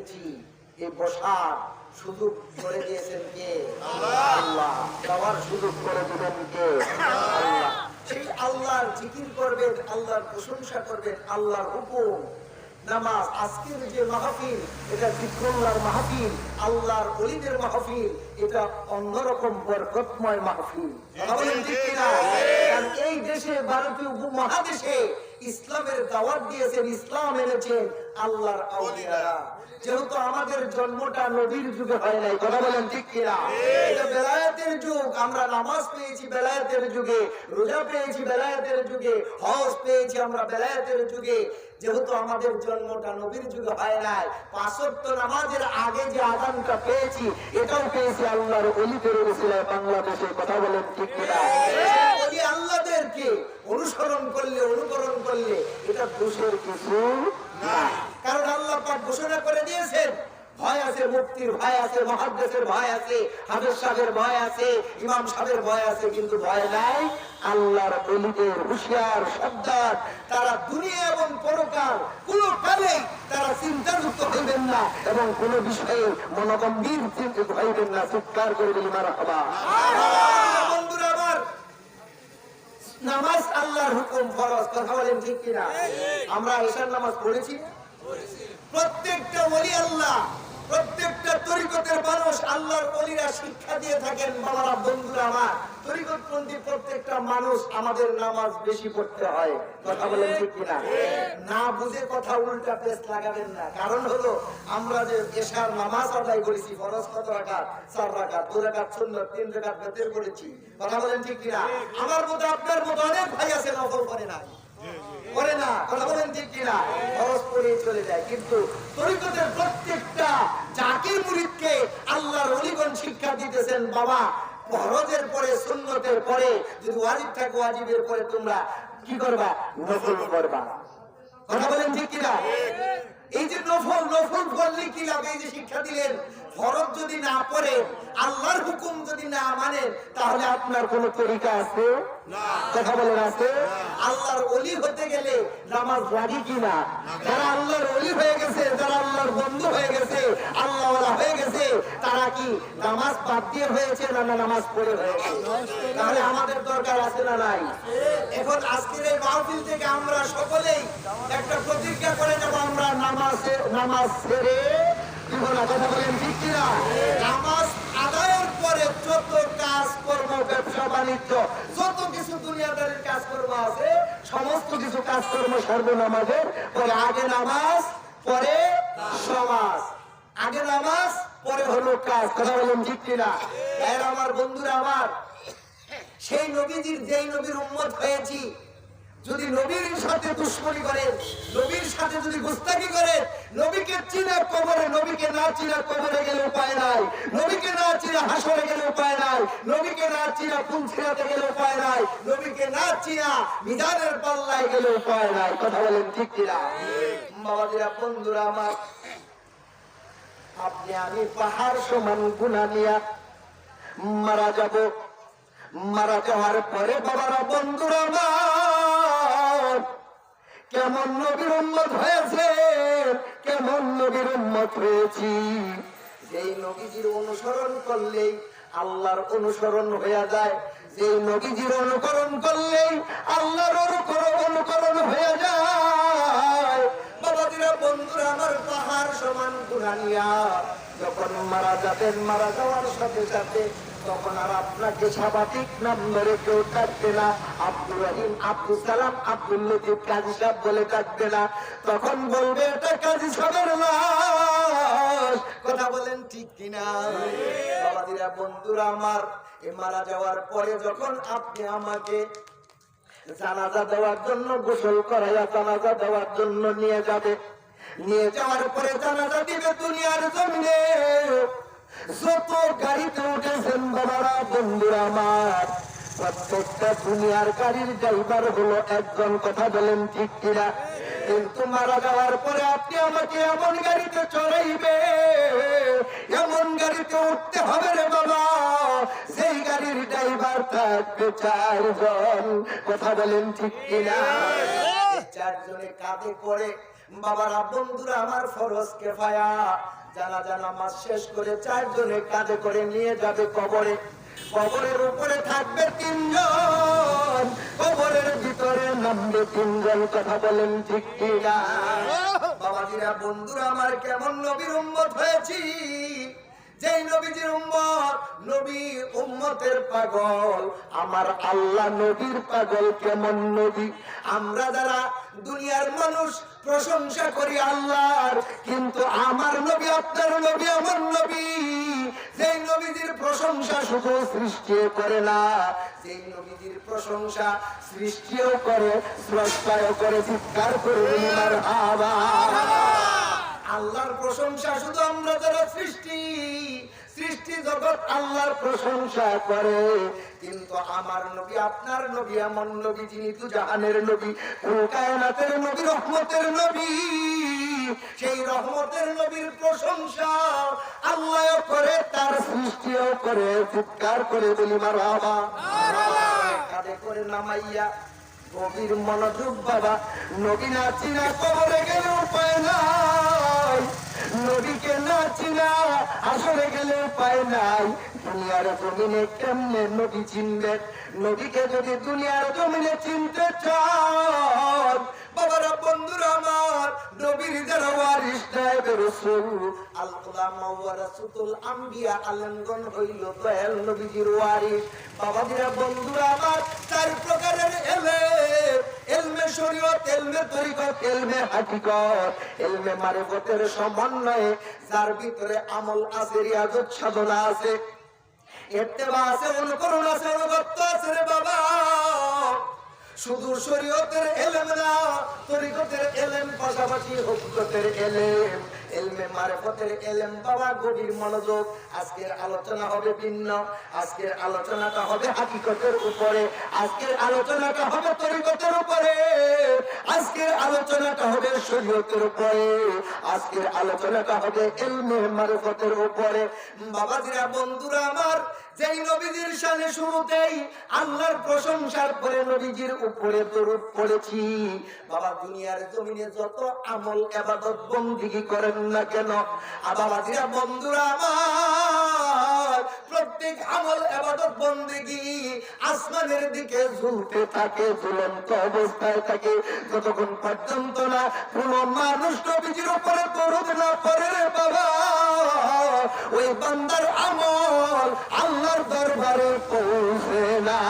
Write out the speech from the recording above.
বসেছি এই বসার সুযোগ করে দিয়েছেন কে? আল্লাহ। যাওয়ার সুযোগ করে দিবেন কে? আল্লাহ। সেই আল্লাহর জিকির করবেন আল্লাহর প্রশংসা করবেন আল্লাহর হুকুম। নামাজ আজকের যে মাহফিল এটা জিক্রুল্লাহর মাহফিল আল্লাহর অলিদের মাহফিল এটা অন্যরকম বরকতময় মাহফিল। এই দেশে ভারতীয় উপমহাদেশে ইসলামের দাওয়াত দিয়েছেন ইসলাম এনেছেন আল্লাহর আউলিয়ারা। যেহেতু আমাদের জন্মটা নবীর যুগে হয় নাই, কথা বলেন ঠিক কিনা? এটা বেলায়েতের যুগ, আমরা নামাজ পেয়েছি বেলায়েতের যুগে, রোজা পেয়েছি বেলায়েতের যুগে, হজ পেয়েছি আমরা বেলায়েতের যুগে। যেহেতু আমাদের জন্মটা নবীর যুগে হয় নাই পাঁচত্ব নামাজের আগে যে আদানটা পেয়েছি, এটাও পেয়েছি আল্লাহর অলিদের রসিলায় বাংলাদেশে, কথা বলেন ঠিক কিনা? ওই আল্লাহদেরকে অনুসরণ করলে, অনুকরণ করলে, এটা দোষের কিছু না কারণ আল্লাহ পাক ঘোষণা করে দিয়েছেন। ভয় আছে মুক্তির ভয় আছে মহাদ্দেশের ভয় আছে হাফেজ সাহেবের ভয় আছে ইমাম সাহেবের ভয় আছে কিন্তু ভয় নাই। আল্লাহর অলিদের হুশিয়ার সাবধান। তারা দুনিয়া এবং পরকাল কোন কালেই তারা চিন্তাযুক্ত হইবেন না এবং কোন বিষয়ে মনোগম্ভীর চিন্তিত হইবেন না। চিৎকার করে বলি মারা হবা বন্ধুরা আমার নামাজ আল্লাহর হুকুম ফরজ। কথা বলেন ঠিক কিনা? আমরা ঈশান নামাজ পড়েছি। প্রত্যেকটা ওলি আল্লাহ প্রত্যেকটা তরিকতের মানুষ আল্লাহর ওলিরা শিক্ষা দিয়ে থাকেন বাবারা বন্ধুরা আমার তরিকতপন্থী প্রত্যেকটা মানুষ আমাদের নামাজ বেশি পড়তে হয়। কথা বলেন ঠিক কিনা? না বুঝে কথা উল্টা পেস লাগাবেন না। কারণ হলো আমরা যে এশার নামাজ আদায় করেছি ফরজ কত রাখাত চার রাখাত দু রাখাত সুন্দর তিন রাখাত বেতের করেছি। কথা বলেন ঠিক কিনা? আমার মতো আপনার মতো অনেক ভাই আছে নকল করে না করে না কথা বলেন ঠিক কিনা? খরচ চলে যায় কিন্তু তরিকতের প্রত্যেকটা জাকির মুরিদকে আল্লাহর অলিগণ শিক্ষা দিতেছেন বাবা ফরজের পরে সুন্নতের পরে যদি ওয়াজিব থাকে ওয়াজিবের পরে তোমরা কি করবা? নফল করবা। কথা বলেন ঠিক কিনা? এই যে নফল নফল করলে কি লাভ? এই যে শিক্ষা দিলেন ফরজ যদি না পড়ে আল্লাহর হুকুম যদি না মানেন তাহলে আপনার কোন তরিকা আছে? কথা বলেন আছে? আল্লাহর অলি হতে গেলে নামাজ লাগে কিনা? যারা আল্লাহর অলি হয়ে গেছে যারা আল্লাহর বন্ধু হয়ে গেছে আল্লাহওয়ালা হয়ে গেছে তারা কি নামাজ বাদ দিয়ে হয়েছে না না নামাজ পড়ে হয়েছে? তাহলে আমাদের দরকার আছে না নাই? এখন আজকের এই মাহফিল থেকে আমরা সকলেই একটা প্রতিজ্ঞা করে নেব আমরা নামাজে নামাজ ছেড়ে না কথা বলেন, ঠিক নামাজ আদায়ের পরে যত কাজ কর্ম ব্যবসা, বাণিজ্য, যত কিছু দুনিয়াদারির কাজ কর্ম আছে, সমস্ত কিছু কাজ কর্ম সর্বনামাজের পরে আগে নামাজ, পরে সমাজ। আগে নামাজ, পরে হলো কাজ। কথা বলেন, ঠিক এর আমার বন্ধুরা, আমার, সেই নবীজির, যেই নবীর উম্মত হয়েছি, যদি নবীর সাথে দুশ্মনী করেন, নবীর সাথে যদি গুস্তাকি করেন নবীকে চিনা কবরে, নবীকে না চিনা কবরে গেলে উপায় নাই। নবীকে না চিনা হাসরে গেলে উপায় নাই। নবীকে না চিনা পুলছিরাতে গেলে উপায় নাই। নবীকে না চিনা মিজানের পাল্লায় গেলে উপায় নাই। কথা বলেন ঠিক কিনা? বাবাজিরা বন্ধুরা আমার, আপনি আমি পাহাড় সমান গুণা নিয়া মারা যাব। মারা যাওয়ার পরে বাবারা, বন্ধুরা আমার, কেমন নবীর উন্মত হয়েছে? কেমন নবীর উন্মত হয়েছি যেই নবীজির অনুসরণ করলেই আল্লাহর অনুসরণ হয়ে যায়। যেই নবীজির অনুকরণ করলেই আল্লাহর অনুকরণ হয়ে যায়। বাবাজিরা, বন্ধুরা, আমার পাহাড় সমান গুণানিয়া। যখন মারা যাবেন, মারা যাওয়ার সাথে সাথে তখন আর আপনাকে স্বাভাবিক নাম ধরে কেউ ডাকবে না। আব্দুর রহিম, আব্দুল সালাম, আব্দুল লতিফ কাজী সাহেব বলে ডাকবে না। তখন বলবে, এটা কাজী সাহেবের লাশ। কথা বলেন ঠিক কিনা? বাবাদিরা বন্ধুরা আমার, এ মারা যাওয়ার পরে যখন আপনি আমাকে জানাজা দেওয়ার জন্য গোসল করাইয়া জানাজা দেওয়ার জন্য নিয়ে যাবে নিয়ে যাওয়ার পরে জানাজা দিবে দুনিয়ার জমিনে। যত গাড়িতে উঠেছেন বাবারা বন্ধুরা আমার প্রত্যেকটা দুনিয়ার গাড়ির ড্রাইভার হলো একজন কথা বলেন ঠিক কিনা? কিন্তু মারা যাওয়ার পরে আপনি আমাকে এমন গাড়িতে চড়াইবে এমন গাড়িতে উঠতে হবে রে বাবা সেই গাড়ির ড্রাইভার থাকবে চারজন কথা বলেন ঠিক কিনা? চারজনে কাঁধে করে বাবারা বন্ধুরা আমার ফরজ কে কেফায়া। জানা জানা মাস শেষ করে চারজনে কাঁধে করে নিয়ে যাবে কবরে। কবরের উপরে থাকবে তিনজন কবরের ভিতরে নামবে তিনজন কথা বলেন ঠিক কিনা? বাবাজিরা বন্ধুরা আমার কেমন নবীর উম্মত হয়েছি? নবীজির উম্মত নবী উম্মতের পাগল। আমার আল্লাহ নবীর পাগল কেমন নবী? আমরা যারা দুনিয়ার মানুষ, প্রশংসা করি আল্লাহর, কিন্তু আমার নবী, আপনার নবী আমার নবী। যেই নবীজির প্রশংসা শুধু সৃষ্টিও করে না, যেই নবীজির প্রশংসা সৃষ্টিও করে, স্রষ্টাও করে, চিৎকার করে আমার আল্লাহর প্রশংসা শুধু আমরা যারা সৃষ্টি সৃষ্টি জগৎ আল্লাহর প্রশংসা করে। কিন্তু আমার নবী, আপনার নবী, এমন নবী যিনি তু জাহানের নবী কুল কায়নাতের নবী, রহমতের নবী। সেই রহমতের নবীর প্রশংসা আল্লাহ করে, তার সৃষ্টিও করে চিৎকার করে বলি মারহাবা কাঁধে করে নামাইয়া গভীর মনোযোগ বাবা, নবী না চিনা কবরে গেলে উপায় নাই নবীকে না আসলে গেলে উপায় নাই। দুনিয়ার জমিনে কেমনে নবী চিনবে নবীকে যদি দুনিয়ার জমিনে চিনতে চান, বাবারা বন্ধুরা আমার, নবীর যারা ওয়ারিস নবীজির ওয়ারিস বাবাজিরা বন্ধুরা আমার, চার প্রকারের এলমে সমন্বয়ে, যার ভিতরে আমল আছে সাধনা আছে। আছে অনুকরণ আছে, অনুগত্য আছে রে বাবা। শুধু শরীয়তের এলেম না, তরিকতের এলেম, পাশাপাশি হুকুকতের এলেম। এলমে মারফতের এলেম, বাবা, গভীর মনোযোগ। আজকের আলোচনা হবে ভিন্ন, আজকের আলোচনাটা হবে হাকিকতের উপরে। আজকের আলোচনাটা হবে তরিকতের উপরে। আলোচনাটা হবে শরীয়তের উপরে আজকের আলোচনাটা হবে এলমে মারফতের উপরে। বাবাজিরা বন্ধুরা আমার যেই নবীজির শুরুতেই আল্লাহর প্রশংসার পরে নবীজির উপরে পড়েছি। বাবা, দুনিয়ার জমিনে যত আমল এবাদত বন্দিগি করেন না কেন? বন্ধুরা আমার, প্রত্যেক আমল এবাদত বন্দিগি আসমানের দিকে ঝুলতে থাকে, ঝুলন্ত অবস্থায় থাকে। যতক্ষণ পর্যন্ত না কোন মানুষ নবীজির উপরে দরুদ না পড়ে রে বাবা ওই বান্দার আমল আল্লাহর দরবারে পৌঁছে না